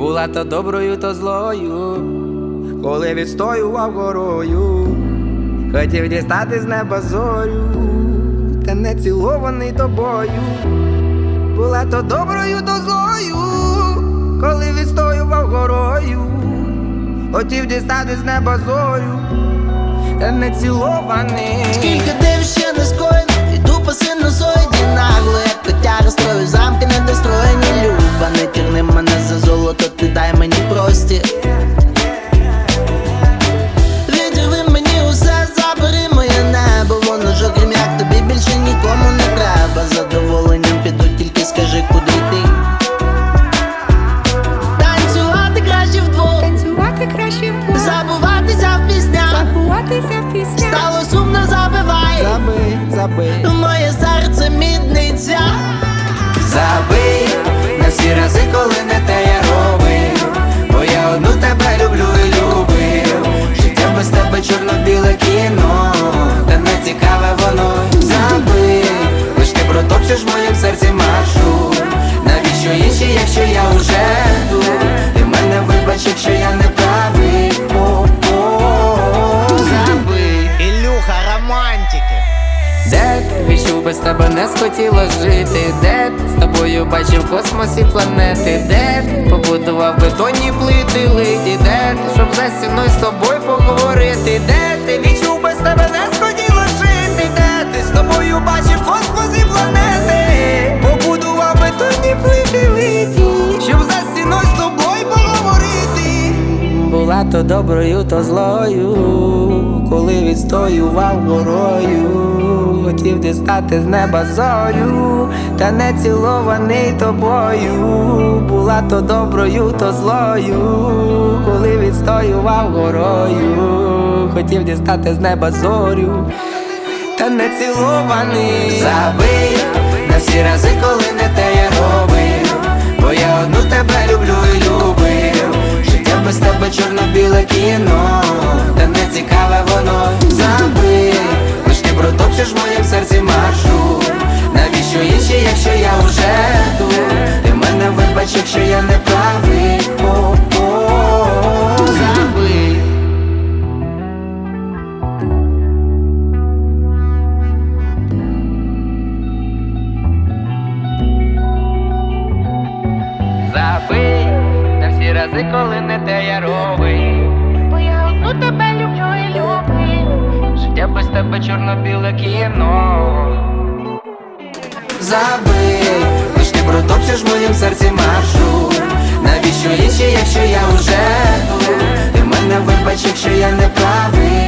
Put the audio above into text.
Була то доброю, то злою, коли відстоював горою, хотів дістати з неба зорю, та не цілований тобою. Була то доброю, то злою, коли відстоював горою, хотів дістати з неба зорю, та не цілований. Скільки див ще Забий, забий. Моє серце мідниця. Забий. На всі рази, коли не те я робив. Бо я одну тебе люблю і любив. Життя без тебе чорно-біле кіно. Та не цікаве воно. Забий, лиш ти протопчеш в моїм серці Де ти відчув без тебе не схотіло жити? Де з тобою бачив в космосі планети? Де побудував бетонні плити лиді? Де щоб за стіною з тобою поговорити? Де ти відчув без тебе не схотіло жити? Де ти з тобою бачив в космосі планети? Побудував бетонні плити лиді, щоб за стіною з тобою поговорити. Була то доброю, то злою, коли відстоював горою, хотів дістати з неба зорю, та не цілований тобою. Була то доброю, то злою, коли відстоював горою, хотів дістати з неба зорю, та не цілований. Забий на всі рази, коли не те я робив, бо я одну тебе люблю і любив. Життя без тебе чорно-біле кіно, ти в моїм серці маршрут. Навіщо інші, якщо я уже тут? Ти мене вибач, якщо я не правий. О-о-о, Забий. Забий на всі рази, коли не те я робив. Я без тебе чорно-біле кіно. Забий, лиш ти протопчеш ж моїм серці маршрут Навіщо інші, якщо я уже тут? Ти в мене вибач, якщо я не правий.